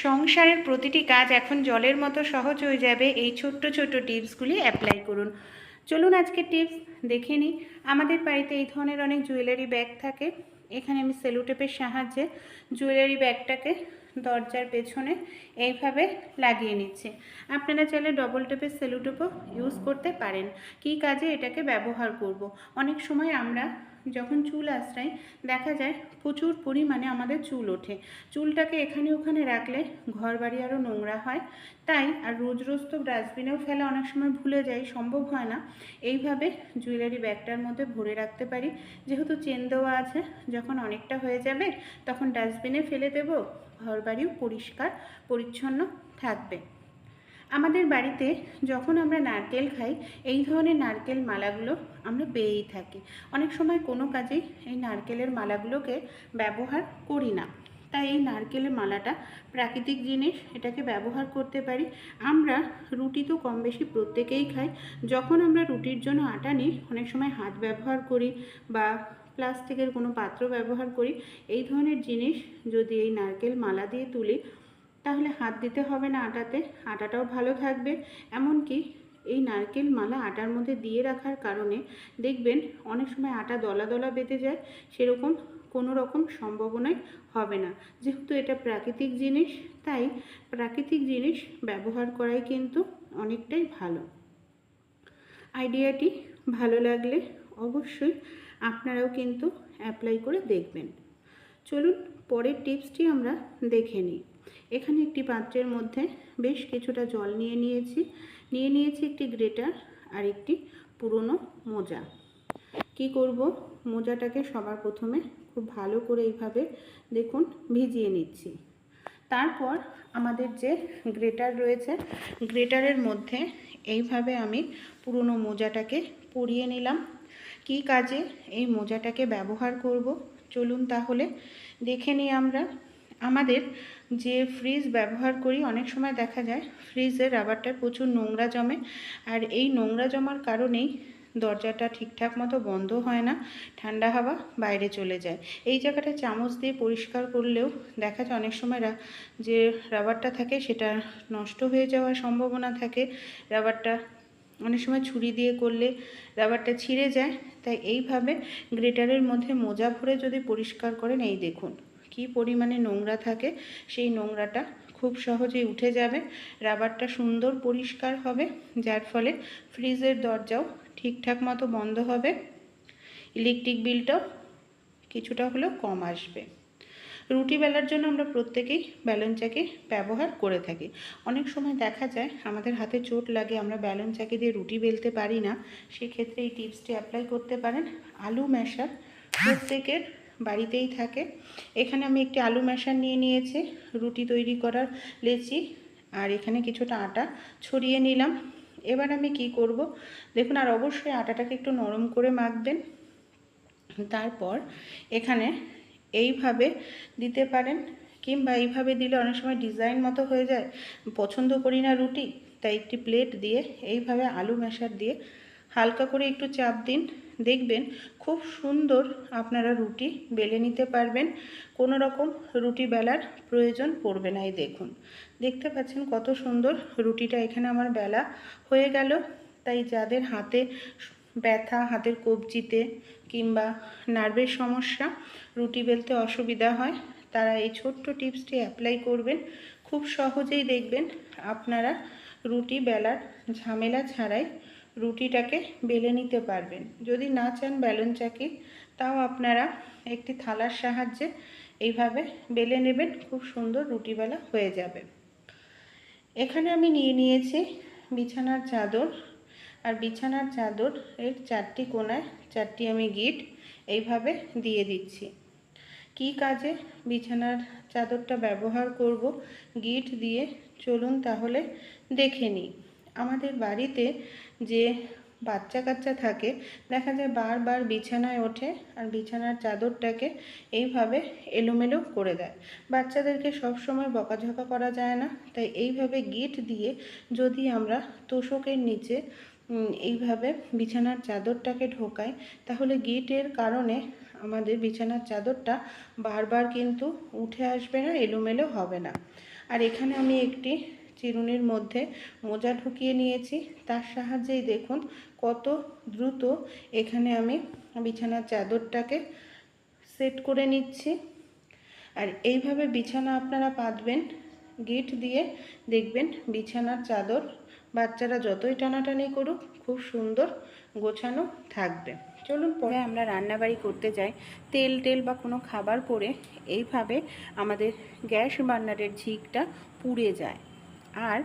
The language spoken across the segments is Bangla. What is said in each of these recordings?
সংসারের প্রতিটি কাজ এখন জলের মতো সহজ হয়ে যাবে। এই ছোট্ট ছোট্ট টিপসগুলি অ্যাপ্লাই করুন। চলুন আজকে টিপস দেখে নিই। আমাদের বাড়িতে এই ধরনের অনেক জুয়েলারি ব্যাগ থাকে। এখানে আমি সেলোটেপের সাহায্যে জুয়েলারি ব্যাগটাকে দরজার পেছনে এইভাবে লাগিয়ে নিচ্ছি। আপনারা চাইলে ডবল টেপের সেলোটেপও ইউজ করতে পারেন। কী কাজে এটাকে ব্যবহার করব। অনেক সময় আমরা যখন চুল আশ্রাই দেখা যায় প্রচুর পরিমাণে আমাদের চুল ওঠে। চুলটাকে এখানে ওখানে রাখলে ঘর বাড়ি আরও নোংরা হয়। তাই আর রোজ রোজ তো ডাস্টবিনেও ফেলা অনেক সময় ভুলে যাই, সম্ভব হয় না। এইভাবে জুয়েলারি ব্যাগটার মধ্যে ভরে রাখতে পারি। যেহেতু চেন দেওয়া আছে, যখন অনেকটা হয়ে যাবে, তখন ডাস্টবিনে ফেলে দেব। ঘর বাড়িও পরিষ্কার, পরিচ্ছন্ন থাকবে। আমাদের বাড়িতে যখন আমরা নারকেল খাই, এই ধরনের নারকেল মালাগুলো আমরা পেয়েই থাকি। অনেক সময় কোনো কাজেই এই নারকেলের মালাগুলোকে ব্যবহার করি না। তাই এই নারকেলের মালাটা প্রাকৃতিক জিনিস, এটাকে ব্যবহার করতে পারি। আমরা রুটি তো কম বেশি প্রত্যেকেই খাই। যখন আমরা রুটির জন্য আটা নিই, অনেক সময় হাত ব্যবহার করি বা প্লাস্টিকের কোনো পাত্র ব্যবহার করি। এই ধরনের জিনিস যদি এই নারকেল মালা দিয়ে তুলি তাহলে হাত দিতে হবে না আটাতে। আটাটাও ভালো থাকবে। এমনকি এই নারকেল মালা আটার মধ্যে দিয়ে রাখার কারণে দেখবেন অনেক সময় আটা দলা দলা বেঁধে যায়, সেরকম কোনো রকম সম্ভাবনাই হবে না। যেহেতু এটা প্রাকৃতিক জিনিস, তাই প্রাকৃতিক জিনিস ব্যবহার করাই কিন্তু অনেকটাই ভালো। আইডিয়াটি ভালো লাগলে অবশ্যই আপনারাও কিন্তু অ্যাপ্লাই করে দেখবেন। চলুন পরের টিপসটি আমরা দেখে নিই। এখানে একটি পাত্রের মধ্যে বেশ কিছুটা জল নিয়ে নিয়েছি। নিয়ে নিয়েছি একটি গ্রেটার আর একটি পুরনো মোজা। কি করব? মোজাটাকে সবার প্রথমে খুব ভালো করে এইভাবে দেখুন ভিজিয়ে নিচ্ছি। তারপর আমাদের যে গ্রেটার রয়েছে, গ্রেটারের মধ্যে এইভাবে আমি পুরনো মোজাটাকে পরিয়ে নিলাম। কি কাজে এই মোজাটাকে ব্যবহার করব? চলুন তাহলে দেখে নিই আমরা। আমাদের যে ফ্রিজ ব্যবহার করি, অনেক সময় দেখা যায় ফ্রিজের রাবারটায় প্রচুর নোংরা জমে। আর এই নোংরা জমার কারণেই দরজাটা ঠিকঠাক মতো বন্ধ হয় না, ঠান্ডা হাওয়া বাইরে চলে যায়। এই জায়গাটা চামচ দিয়ে পরিষ্কার করলেও দেখা যায় অনেক সময় যে রাবারটা থাকে সেটা নষ্ট হয়ে যাওয়ার সম্ভাবনা থাকে। রাবারটা অনেক সময় ছুরি দিয়ে করলে রাবারটা ছিঁড়ে যায়। তাই এইভাবে গ্রেটারের মধ্যে মোজা ভরে যদি পরিষ্কার করেন, এই দেখুন। কি পরিমাণে নোংরা থাকে, সেই নোংরাটা খুব সহজেই উঠে যাবে। রাবারটা সুন্দর পরিষ্কার হবে, যার ফলে ফ্রিজের দরজাও ঠিকঠাক মতো বন্ধ হবে। ইলেকট্রিক বিলটাও কিছুটা হলেও কম আসবে। রুটি বেলার জন্য আমরা প্রত্যেকেই ব্যালন চাকি ব্যবহার করে থাকি। অনেক সময় দেখা যায়, আমাদের হাতে চোট লাগে, আমরা ব্যালন চাকি দিয়ে রুটি বেলতে পারি না। সেক্ষেত্রে এই টিপসটি অ্যাপ্লাই করতে পারেন। আলু ম্যাশার প্রত্যেকের বাড়িতেই থাকে। এখানে আমি একটি আলু ম্যাশার নিয়ে নিয়েছি, রুটি তৈরি করার লেচি আর এখানে কিছুটা আটা ছড়িয়ে নিলাম। এবার আমি কি করব? দেখুন, আর অবশ্যই আটাটাকে একটু নরম করে মাখবেন। তারপর এখানে এইভাবে দিতে পারেন কিংবা এইভাবে দিলে অনেক সময় ডিজাইন মতো হয়ে যায়। পছন্দ করি না রুটি, তাই একটি প্লেট দিয়ে এইভাবে আলু মেশার দিয়ে হালকা করে একটু চাপ দিন। দেখবেন খুব সুন্দর আপনারা রুটি বেলে নিতে পারবেন। কোনো রকম রুটি বেলার প্রয়োজন পড়বে না এই দেখুন। দেখতে পাচ্ছেন কত সুন্দর রুটিটা এখানে আমার বেলা হয়ে গেল। তাই যাদের হাতে ব্যথা, হাতের কবজিতে কিংবা নার্ভের সমস্যা, রুটি বেলতে অসুবিধা হয়, তারা এই ছোট্ট টিপসটি অ্যাপ্লাই করবেন। খুব সহজেই দেখবেন আপনারা রুটি বেলার ঝামেলা ছাড়াই রুটিটাকে বেলে নিতে পারবেন। যদি না চান ব্যালন চাকি, তাও আপনারা একটি থালার সাহায্যে এইভাবে বেলে নেবেন, খুব সুন্দর রুটি বেলা হয়ে যাবে। এখানে আমি নিয়ে নিয়েছি বিছানার চাদর। আর বিছানার চাদর এর চারটি কোনায় চারটি আমি গিট এইভাবে দিয়ে দিচ্ছি। কি কাজে বিছানার চাদরটা ব্যবহার করব গিট দিয়ে, চলুন তাহলে দেখে নিই। আমাদের বাড়িতে যে বাচ্চা কাচ্চা থাকে, দেখা যায় বারবার বিছানায় ওঠে আর বিছানার চাদরটাকে এইভাবে এলোমেলো করে দেয়। বাচ্চাদেরকে সবসময় বকাঝকা করা যায় না, তাই এইভাবে গিট দিয়ে যদি আমরা তোষকের নিচে এইভাবে বিছানার চাদরটাকে ঢোকাই, তাহলে গিটের কারণে আমাদের বিছানার চাদরটা বারবার কিন্তু উঠে আসবে না, এলোমেলো হবে না। আর এখানে আমি একটি চিরুনির মধ্যে মোজা ঢুকিয়ে নিয়েছি। তার সাহায্যেই দেখুন কত দ্রুত এখানে আমি বিছানার চাদরটাকে সেট করে নিচ্ছি। আর এইভাবে বিছানা আপনারা পাতবেন, গিট দিয়ে দেখবেন বিছানার চাদর বাচ্চারা যতই টানাটানি করুক, খুব সুন্দর গোছানো থাকবে। চলুন পরে আমরা রান্নাবাড়ি করতে যাই। তেল টেল বা কোনো খাবার পরে এইভাবে আমাদের গ্যাস বার্নারের ঝিকটা পুড়ে যায়। আর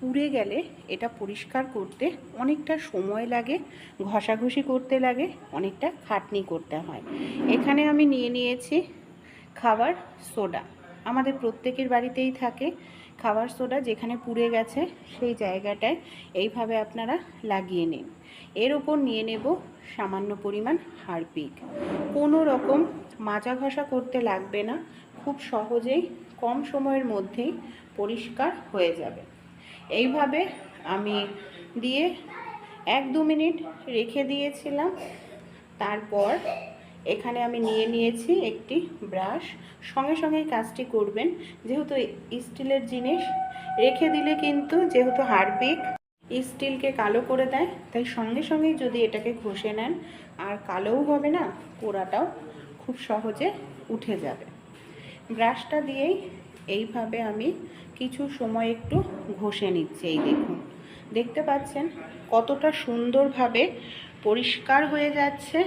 পুড়ে গেলে এটা পরিষ্কার করতে অনেকটা সময় লাগে, ঘষাঘষি করতে লাগে, অনেকটা খাটনি করতে হয়। এখানে আমি নিয়ে নিয়েছি খাবার সোডা। আমাদের প্রত্যেকের বাড়িতেই থাকে খাবার সোডা, যেখানে পুড়ে গেছে সেই জায়গাটায় এইভাবে আপনারা লাগিয়ে নিন। এর ওপর নিয়ে নেব সামান্য পরিমাণ হারপিক। কোনো রকম মাজা ঘষা করতে লাগবে না। খুব সহজেই কম সময়ের মধ্যেই পরিষ্কার হয়ে যাবে। এইভাবে আমি দিয়ে এক দু মিনিট রেখে দিয়েছিলাম। তারপর এখানে আমি নিয়ে নিয়েছি একটি ব্রাশ। সঙ্গে সঙ্গে কাজটি করবেন। যেহেতু স্টিলের জিনিস রেখে দিলে কিন্তু যেহেতু হারপিক স্টিলকে কালো করে দেয়, তাই সঙ্গে সঙ্গেই যদি এটাকে ঘষে নেন, আর কালোও হবে না, পোড়াটাও খুব সহজে উঠে যাবে। ব্রাশটা দিয়েই এইভাবে আমি কিছু সময় একটু ঘষে নিচ্ছি, এই দেখুন। দেখতে পাচ্ছেন কতটা সুন্দরভাবে পরিষ্কার হয়ে যাচ্ছে।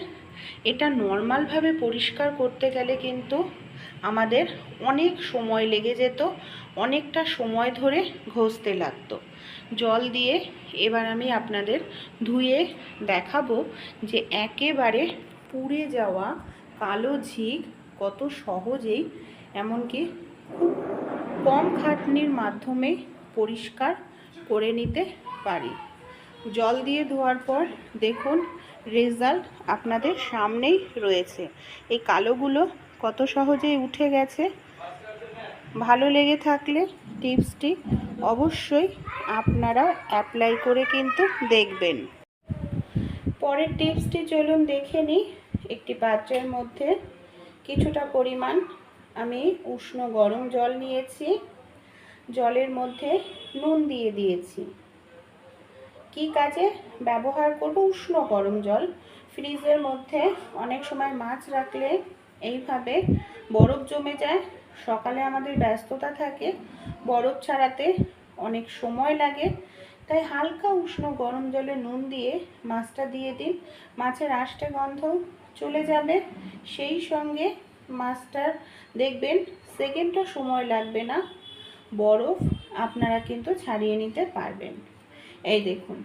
এটা নর্মালভাবে পরিষ্কার করতে গেলে কিন্তু আমাদের অনেক সময় লেগে যেত, অনেকটা সময় ধরে ঘষতে লাগতো। জল দিয়ে এবার আমি আপনাদের ধুয়ে দেখাবো যে একেবারে পুড়ে যাওয়া কালো ঝিক কত সহজেই এমনকি খুব কম খাটনির মাধ্যমে পরিষ্কার করে নিতে পারি। জল দিয়ে ধোয়ার পর দেখুন, রেজাল্ট আপনাদের সামনেই রয়েছে। এই কালোগুলো কত সহজেই উঠে গেছে। ভালো লেগে থাকলে টিপসটি অবশ্যই আপনারা অ্যাপ্লাই করে কিন্তু দেখবেন। পরের টিপসটি চলুন দেখে নিই। একটি পাত্রের মধ্যে কিছুটা পরিমাণ আমি উষ্ণ গরম জল নিয়েছি, জলের মধ্যে নুন দিয়ে দিয়েছি। কি কাজে ব্যবহার করব? উষ্ণ গরম জল। ফ্রিজের মধ্যে অনেক সময় মাছ রাখলে এইভাবে বরফ জমে যায়, সকালে আমাদের ব্যস্ততা থাকে, বরফ ছাড়াতে অনেক সময় লাগে। তাই হালকা উষ্ণ গরম জলে নুন দিয়ে মাছটা দিয়ে দিন। মাছের আষ্টে গন্ধ চলে যাবে, সেই সঙ্গে মাছটার দেখবেন সেকেন্ডও সময় লাগবে না। বরফ আপনারা কিন্তু ছাড়িয়ে নিতে পারবেন। এই দেখুন,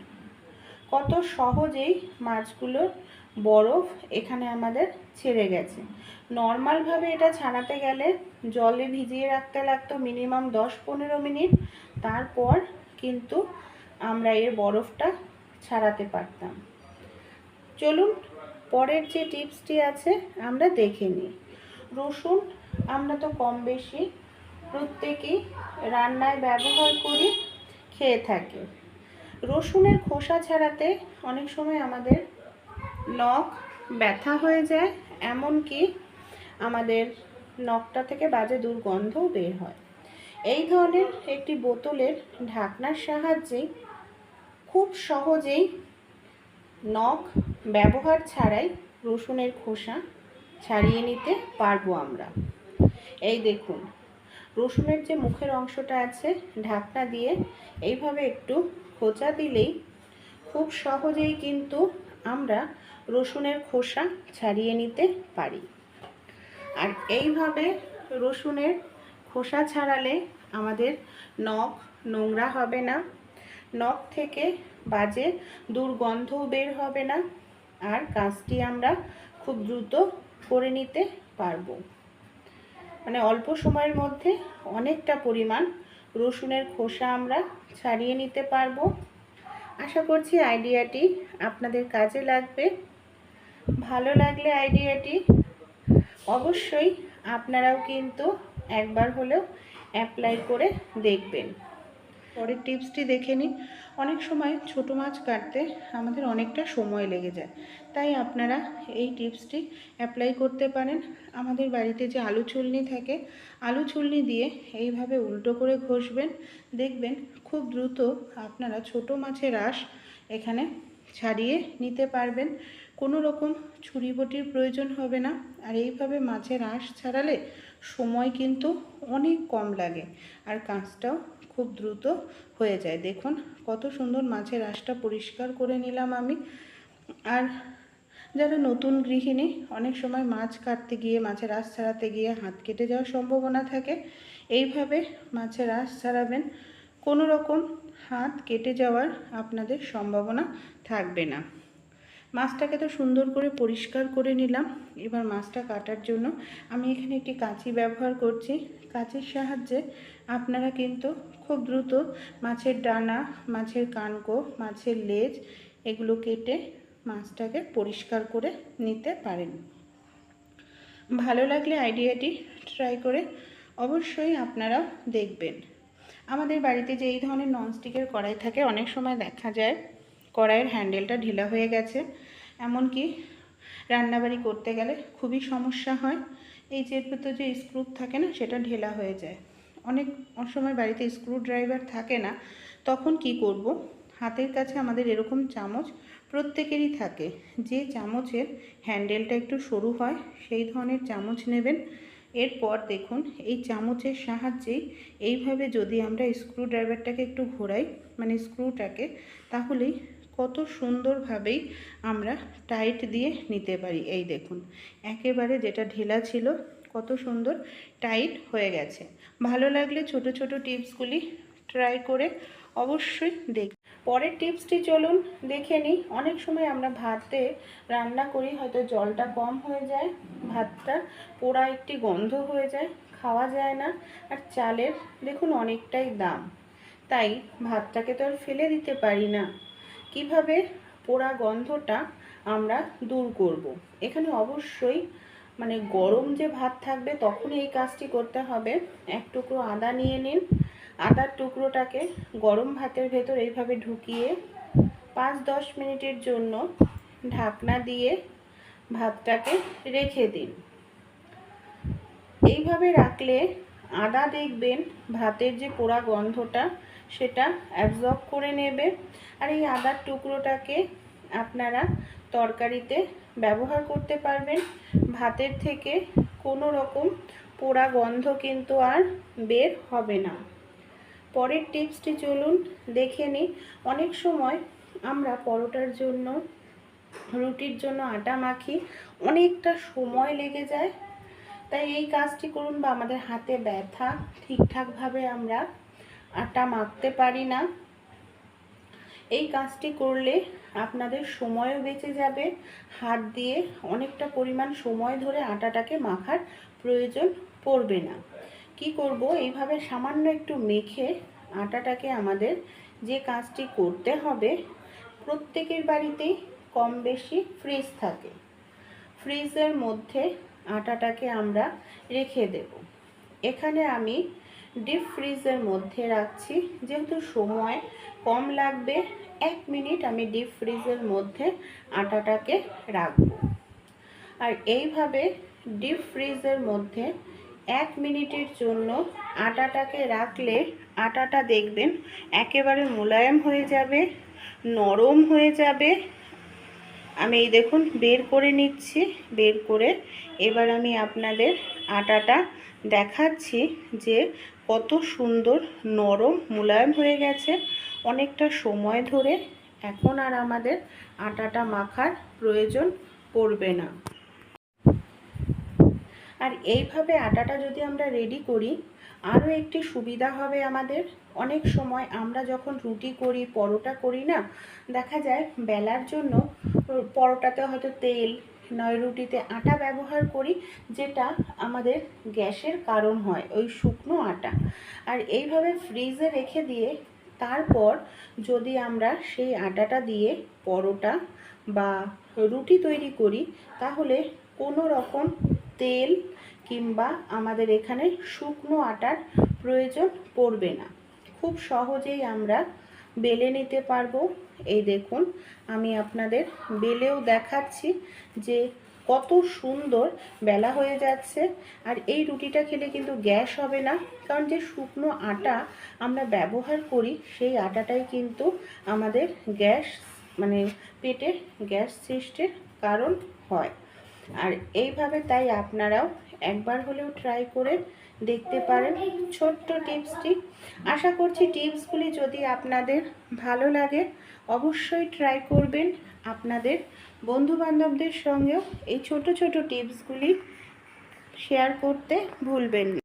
কত সহজেই মাছগুলোর বরফ এখানে আমাদের ছেড়ে গেছে। নর্মালভাবে এটা ছাড়াতে গেলে জলে ভিজিয়ে রাখতে লাগতো মিনিমাম দশ পনেরো মিনিট। তারপর কিন্তু আমরা এর বরফটা ছাড়াতে পারতাম। চলুন, পরের যে টিপসটি আছে, আমরা দেখে নিই। রসুন, আমরা তো কম বেশি প্রত্যেকেই রান্নায় ব্যবহার করি, খেয়ে থাকি। রসুনের খোসা ছাড়াতে অনেক সময় আমাদের নখ ব্যথা হয়ে যায়, এমনকি আমাদের নখটা থেকে বাজে দুর্গন্ধও বের হয়। এই ধরনের একটি বোতলের ঢাকনার সাহায্যে খুব সহজেই নখ ব্যবহার ছাড়াই রসুনের খোসা ছাড়িয়ে নিতে পারব আমরা। এই দেখুন, রসুনের যে মুখের অংশটা আছে, ঢাকনা দিয়ে এইভাবে একটু খোঁচা দিলেই খুব সহজেই কিন্তু আমরা রসুনের খোসা ছাড়িয়ে নিতে পারি। আর এইভাবে রসুনের খোসা ছাড়ালে আমাদের নখ নোংরা হবে না, নখ থেকে বাজে দুর্গন্ধও বের হবে না, আর কাজটি আমরা খুব দ্রুত করে নিতে পারব। মানে অল্প সময়ের মধ্যে অনেকটা পরিমাণ রসুনের খোসা আমরা ছাড়িয়ে নিতে পারব। আশা করছি আইডিয়াটি আপনাদের কাজে লাগবে। ভালো লাগলে আইডিয়াটি অবশ্যই আপনারাও কিন্তু একবার হলেও অ্যাপ্লাই করে দেখবেন। পরের টিপসটি দেখে নিই অনেক সময় ছোট মাছ কাটতে আমাদের অনেকটা সময় লেগে যায়। তাই আপনারা এই টিপসটি অ্যাপ্লাই করতে পারেন। আমাদের বাড়িতে যে আলু চুলনি থাকে, আলু চুলনি দিয়ে এইভাবে উল্টো করে ঘষবেন। দেখবেন খুব দ্রুত আপনারা ছোট মাছের আঁশ এখানে ছাড়িয়ে নিতে পারবেন। কোনো রকম ছুরি বটির প্রয়োজন হবে না। আর এইভাবে মাছের আঁশ ছাড়ালে সময় কিন্তু অনেক কম লাগে আর কাজটাও খুব দ্রুত হয়ে যায়। দেখুন, কত সুন্দর মাছের আঁশটা পরিষ্কার করে নিলাম আমি। আর যারা নতুন গৃহিণী, অনেক সময় মাছ কাটতে গিয়ে মাছের আঁশ ছাড়াতে গিয়ে হাত কেটে যাওয়ার সম্ভাবনা থাকে। এইভাবে মাছের আঁশ ছাড়াবেন, কোনো রকম হাত কেটে যাওয়ার আপনাদের সম্ভাবনা থাকবে না। মাছটাকে তো সুন্দর করে পরিষ্কার করে নিলাম। এবার মাছটা কাটার জন্য আমি এখানে একটি কাঁচি ব্যবহার করছি। কাঁচির সাহায্যে আপনারা কিন্তু খুব দ্রুত মাছের ডানা, মাছের কানকো, মাছের লেজ এগুলো কেটে মাছটাকে পরিষ্কার করে নিতে পারেন। ভালো লাগলে আইডিয়াটি ট্রাই করে অবশ্যই আপনারাও দেখবেন। আমাদের বাড়িতে যে এই ধরনের ননস্টিকের কড়াই থাকে, অনেক সময় দেখা যায় কড়াইয়ের হ্যান্ডেলটা ঢিলা হয়ে গেছে। এমনকি রান্নাবাড়ি করতে গেলে খুবই সমস্যা হয়। এই যে ভিতর যে স্ক্রু থাকে না, সেটা ঢেলা হয়ে যায়। অনেক সময় বাড়িতে স্ক্রু ড্রাইভার থাকে না, তখন কি করব? হাতের কাছে আমাদের এরকম চামচ প্রত্যেকেরই থাকে। যে চামচের হ্যান্ডেলটা একটু সরু হয়, সেই ধরনের চামচ নেবেন। এরপর দেখুন, এই চামচের সাহায্যেই এইভাবে যদি আমরা স্ক্রু ড্রাইভারটাকে একটু ঘোরাই মানে স্ক্রুটাকে তাহলেই কত সুন্দরভাবেই আমরা টাইট দিয়ে নিতে পারি। এই দেখুন, একেবারে যেটা ঢেলা ছিল, কত সুন্দর টাইট হয়ে গেছে। ভালো লাগলে ছোট ছোট টিপসগুলি ট্রাই করে অবশ্যই দেখ পরের টিপসটি চলুন দেখে নিই। অনেক সময় আমরা ভাতে রান্না করি, হয়তো জলটা কম হয়ে যায়, ভাতটা পোড়া একটি গন্ধ হয়ে যায়, খাওয়া যায় না, আর চালের দেখুন অনেকটাই দাম। তাই ভাতটাকে তো আর ফেলে দিতে পারি না। কীভাবে পোড়া গন্ধটা আমরা দূর করব। এখানে অবশ্যই মানে গরম যে ভাত থাকবে তখন এই কাজটি করতে হবে। এক টুকরো আদা নিয়ে নিন। আদার টুকরোটাকে গরম ভাতের ভেতর এইভাবে ঢুকিয়ে পাঁচ দশ মিনিটের জন্য ঢাকনা দিয়ে ভাতটাকে রেখে দিন। এইভাবে রাখলে আদা দেখবেন ভাতের যে পোড়া গন্ধটা সেটা অ্যাবজর্ব করে নেবে। আর এই আদার টুকরোটাকে আপনারা তরকারিতে ব্যবহার করতে পারবেন। ভাতের থেকে কোনো রকম পোড়া গন্ধ কিন্তু আর বের হবে না। পরের টিপসটি চলুন দেখে নিই। অনেক সময় আমরা পরোটার জন্য, রুটির জন্য আটা মাখি, অনেকটা সময় লেগে যায়। তাই এই কাজটি করুন বা আমাদের হাতে ব্যথা ঠিকঠাকভাবে আমরা আটা মাখতে পারি না। এই কাজটি করলে আপনাদের সময়ও বেঁচে যাবে। হাত দিয়ে অনেকটা পরিমাণ সময় ধরে আটাটাকে মাখার প্রয়োজন পড়বে না। কি করব? এইভাবে সামান্য একটু মেখে আটাটাকে আমাদের যে কাজটি করতে হবে, প্রত্যেকের বাড়িতেই কম বেশি ফ্রিজ থাকে। ফ্রিজের মধ্যে আটাটাকে আমরা রেখে দেব। এখানে আমি ডিপ ফ্রিজের মধ্যে রাখছি। যেহেতু সময় কম লাগবে, এক মিনিট আমি ডিপ ফ্রিজের মধ্যে আটাটাকে রাখব। আর এইভাবে ডিপ ফ্রিজের মধ্যে এক মিনিটের জন্য আটাটাকে রাখলে আটাটা দেখবেন একেবারে মোলায়েম হয়ে যাবে, নরম হয়ে যাবে। আমি এই দেখুন বের করে নিচ্ছি, বের করে এবার আমি আপনাদের আটাটা দেখাচ্ছি যে কত সুন্দর নরম মোলায়েম হয়ে গেছে। অনেকটা সময় ধরে এখন আর আমাদের আটাটা মাখার প্রয়োজন পড়বে না। আর এইভাবে আটাটা যদি আমরা রেডি করি, আরও একটি সুবিধা হবে আমাদের। অনেক সময় আমরা যখন রুটি করি, পরোটা করি না, দেখা যায় বেলার জন্য পরোটাতে হয়তো তেল নয় রুটিতে আটা ব্যবহার করি, যেটা আমাদের গ্যাসের কারণ হয়, ওই শুকনো আটা। আর এইভাবে ফ্রিজে রেখে দিয়ে তারপর যদি আমরা সেই আটাটা দিয়ে পরোটা বা রুটি তৈরি করি, তাহলে কোনো রকম তেল কিংবা আমাদের এখানে শুকনো আটার প্রয়োজন পড়বে না। খুব সহজেই আমরা বেলে নিতে পারব। এই দেখুন, আমি আপনাদের বেলেও দেখাচ্ছি যে কত সুন্দর বেলা হয়ে যাচ্ছে। আর এই রুটিটা খেলে কিন্তু গ্যাস হবে না, কারণ যে শুকনো আটা আমরা ব্যবহার করি, সেই আটাটাই কিন্তু আমাদের গ্যাস মানে পেটে গ্যাস সৃষ্টির কারণ হয়। আর এইভাবে তাই আপনারাও একবার হলেও ট্রাই করে দেখতে পারেন। ছোট্ট টিপসটি আশা করছি টিপসগুলি যদি আপনাদের ভালো লাগে, অবশ্যই ট্রাই করবেন আপনাদের বন্ধুবান্ধবদের সঙ্গেও এই ছোট ছোট টিপসগুলি শেয়ার করতে ভুলবেন না।